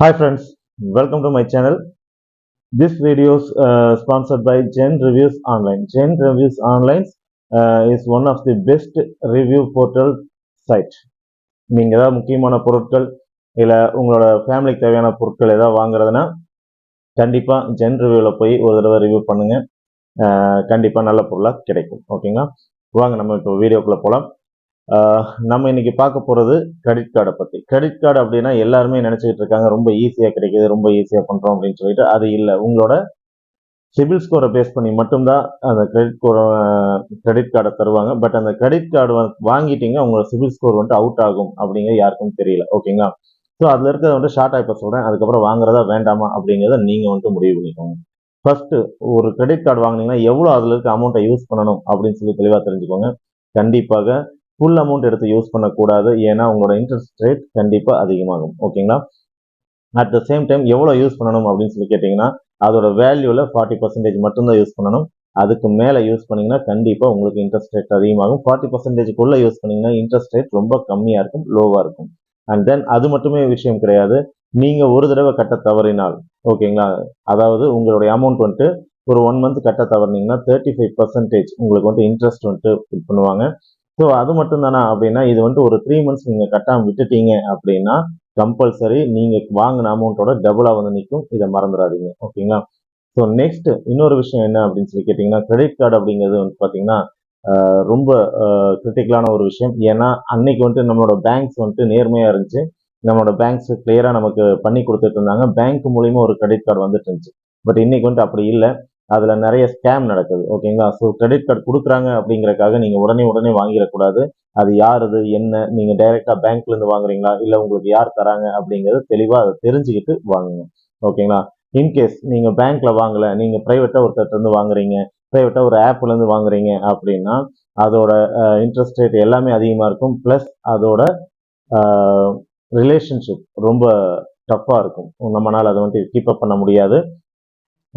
Hi friends, welcome to my channel. This video is uh, sponsored by Gen Reviews Online. Gen Reviews Online uh, is one of the best review portal site. நீங்க ஏதாவது முக்கியமான பொருட்கள் இல்லை உங்களோட ஃபேமிலிக்கு தேவையான பொருட்கள் ஏதாவது வாங்குறதுனா கண்டிப்பா ஜென் ரிவ்யூல போய் ஒரு தடவை ரிவ்யூ பண்ணுங்க கண்டிப்பாக கண்டிப்பா நல்ல பொருளா கிடைக்கும் ஓகேங்களா வாங்க நம்ம இப்போ வீடியோக்குள்ள போலாம் நம்ம இன்னைக்கு பார்க்க போறது கிரெடிட் கார்டை பத்தி. கிரெடிட் கார்டு அப்படின்னா எல்லாருமே நினைச்சிட்டு இருக்காங்க ரொம்ப ஈஸியா கிடைக்குது ரொம்ப ஈஸியா பண்றோம் அப்படின்னு சொல்லிட்டு. அது இல்லை. உங்களோட சிபில் ஸ்கோரை பேஸ் பண்ணி மட்டும்தான் அந்த கிரெடிட் கிரெடிட் கார்டை தருவாங்க. பட் அந்த கிரெடிட் கார்டு வாங்கிட்டீங்க உங்களோட சிபில் ஸ்கோர் வந்துட்டு அவுட் ஆகும் அப்படிங்கிறது யாருக்கும் தெரியல. ஓகேங்களா? ஸோ அதில் இருக்கிறத வந்துட்டு ஷார்ட் இப்போ சொல்கிறேன் அதுக்கப்புறம் வாங்குறதா வேண்டாமா அப்படிங்கிறத நீங்கள் வந்துட்டு முடிவு பண்ணிக்கோங்க. ஃபர்ஸ்ட் ஒரு கிரெடிட் கார்டு வாங்கினீங்கன்னா எவ்வளோ அதில் இருக்க அமௌண்ட்டை யூஸ் பண்ணணும் அப்படின்னு சொல்லி தெளிவாக தெரிஞ்சுக்கோங்க. கண்டிப்பாக ஃபுல் அமௌண்ட் எடுத்து யூஸ் பண்ணக்கூடாது. ஏன்னா உங்களோட இன்ட்ரெஸ்ட் ரேட் கண்டிப்பாக அதிகமாகும். ஓகேங்களா அட் த சேம் டைம் எவ்வளோ யூஸ் பண்ணணும் அப்படின்னு சொல்லி கேட்டிங்கன்னா அதோட வேல்யூவில் ஃபார்ட்டி பர்சன்டேஜ் மட்டும்தான் யூஸ் பண்ணணும். அதுக்கு மேலே யூஸ் பண்ணிங்கன்னா கண்டிப்பாக உங்களுக்கு இன்ட்ரெஸ்ட் ரேட் அதிகமாகும். ஃபார்ட்டி பர்சன்டேஜ்க்குள்ளே யூஸ் பண்ணிங்கன்னா இன்ட்ரெஸ்ட் ரேட் ரொம்ப கம்மியாக இருக்கும் லோவாக இருக்கும். அண்ட் தென் அது மட்டுமே விஷயம் கிடையாது. நீங்கள் ஒரு தடவை கட்ட தவறினால் ஓகேங்களா அதாவது உங்களுடைய அமௌண்ட் வந்துட்டு ஒரு ஒன் மந்த் கட்ட தவறினீங்கன்னா தேர்ட்டி ஃபைவ் பர்சன்டேஜ் உங்களுக்கு வந்துட்டு இன்ட்ரெஸ்ட் வந்துட்டு இது பண்ணுவாங்க. ஸோ அது மட்டும் தானா அப்படின்னா இது வந்துட்டு ஒரு த்ரீ மந்த்ஸ் நீங்கள் கட்டாமல் விட்டுட்டீங்க அப்படின்னா கம்பல்சரி நீங்கள் வாங்கின அமௌண்ட்டோட டபுளாக வந்து நிற்கும் இதை மறந்துடாதீங்க. ஓகேங்களா? ஸோ நெக்ஸ்ட் இன்னொரு விஷயம் என்ன அப்படின்னு சொல்லி கேட்டிங்கன்னா கிரெடிட் கார்டு அப்படிங்கிறது வந்து பார்த்தீங்கன்னா ரொம்ப கிரிட்டிக்கலான ஒரு விஷயம். ஏன்னா அன்னைக்கு வந்துட்டு நம்மளோட பேங்க்ஸ் வந்துட்டு நேர்மையாக இருந்துச்சு. நம்மளோட பேங்க்ஸ் கிளியராக நமக்கு பண்ணி கொடுத்துட்டு இருந்தாங்க. பேங்க் மூலியமா ஒரு கிரெடிட் கார்டு வந்துட்டு இருந்துச்சு. பட் இன்னைக்கு வந்துட்டு அப்படி இல்லை. அதில் நிறைய ஸ்கேம் நடக்குது. ஓகேங்களா ஸோ கிரெடிட் கார்டு கொடுக்குறாங்க அப்படிங்கிறக்காக நீங்கள் உடனே உடனே வாங்கிடக்கூடாது. அது யார் அது என்ன? நீங்கள் டைரெக்டாக பேங்க்லேருந்து வாங்குறீங்களா? இல்லை உங்களுக்கு யார் தராங்க? அப்படிங்கிறது தெளிவாக அதை தெரிஞ்சுக்கிட்டு வாங்குங்க. ஓகேங்களா இன்கேஸ் நீங்கள் பேங்க்கில் வாங்கலை நீங்கள் ப்ரைவேட்டாக ஒருத்தர்ட்ட இருந்து வாங்குறீங்க ப்ரைவேட்டாக ஒரு ஆப்லேருந்து வாங்குறீங்க அப்படின்னா அதோட இன்ட்ரெஸ்ட் ரேட் எல்லாமே அதிகமாக இருக்கும். ப்ளஸ் அதோட ரிலேஷன்ஷிப் ரொம்ப டஃப்பாக இருக்கும். நம்மளால் அதை வந்துட்டு கீப்அப் பண்ண முடியாது.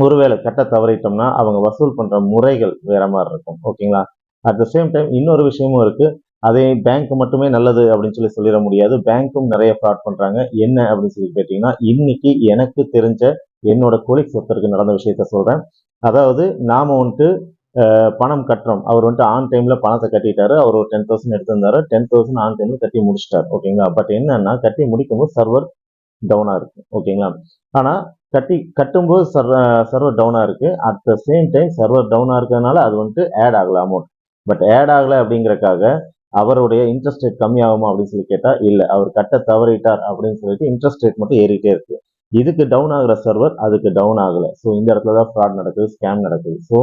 ஒருவேளை கட்ட தவறிட்டோம்னா அவங்க வசூல் பண்ற முறைகள் வேற மாதிரி இருக்கும். ஓகேங்களா? அட் த சேம் டைம் இன்னொரு விஷயமும் இருக்கு. அதே பேங்க் மட்டுமே நல்லது அப்படின்னு சொல்லி சொல்லிட முடியாது. பேங்க்கும் நிறைய ஃப்ராட் பண்றாங்க. என்ன அப்படின்னு சொல்லி கேட்டீங்கன்னா இன்னைக்கு எனக்கு தெரிஞ்ச என்னோட கொலிக்ஸ் ஒருத்தருக்கு நடந்த விஷயத்த சொல்றேன். அதாவது நாம வந்துட்டு பணம் கட்டுறோம். அவர் வந்துட்டு ஆன் டைம்ல பணத்தை கட்டிட்டாரு. அவர் ஒரு டென் தௌசண்ட் எடுத்திருந்தாரு. டென் தௌசண்ட் ஆன் டைம்ல கட்டி முடிச்சிட்டாரு. ஓகேங்களா? பட் என்னன்னா கட்டி முடிக்கும்போது சர்வர் டவுனாக இருக்கும் ஓகேங்களா ஆனால் கட்டி கட்டும்போது சர்வர் டவுனாக இருக்குது at the same time server டவுனாக இருக்கிறதுனால அது வந்துட்டு ஆட் ஆகலை அமௌண்ட் பட் ஆட் ஆகலை அப்படிங்கிறக்காக அவருடைய இன்ட்ரெஸ்ட் ரேட் கம்மியாகுமா அப்படின்னு சொல்லி கேட்டால் இல்லை. அவர் கட்ட தவறிட்டார் அப்படின்னு சொல்லிட்டு இன்ட்ரெஸ்ட் ரேட் மட்டும் ஏறிட்டே இருக்குது இதுக்கு டவுன் ஆகிற சர்வர் அதுக்கு டவுன் ஆகலை. ஸோ இந்த இடத்துல தான் ஃப்ராட் நடக்குது ஸ்கேம் நடக்குது. ஸோ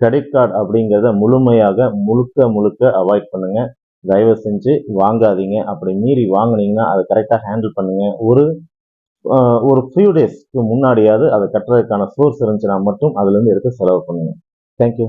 கிரெடிட் கார்டு அப்படிங்கிறத முழுமையாக முழுக்க முழுக்க அவாய்ட் பண்ணுங்கள் தயவு செஞ்சு வாங்காதீங்க. அப்படி மீறி வாங்குனீங்கன்னா அதை கரெக்டாக ஹேண்டில் பண்ணுங்கள் ஒரு ஒரு ஃபியூ டேஸ்க்கு முன்னாடியாவது அதை கட்டுறதுக்கான சோர்ஸ் இருந்துச்சுன்னா மட்டும் அதுலேருந்து எடுத்து செலவு பண்ணுங்க. தேங்க்யூ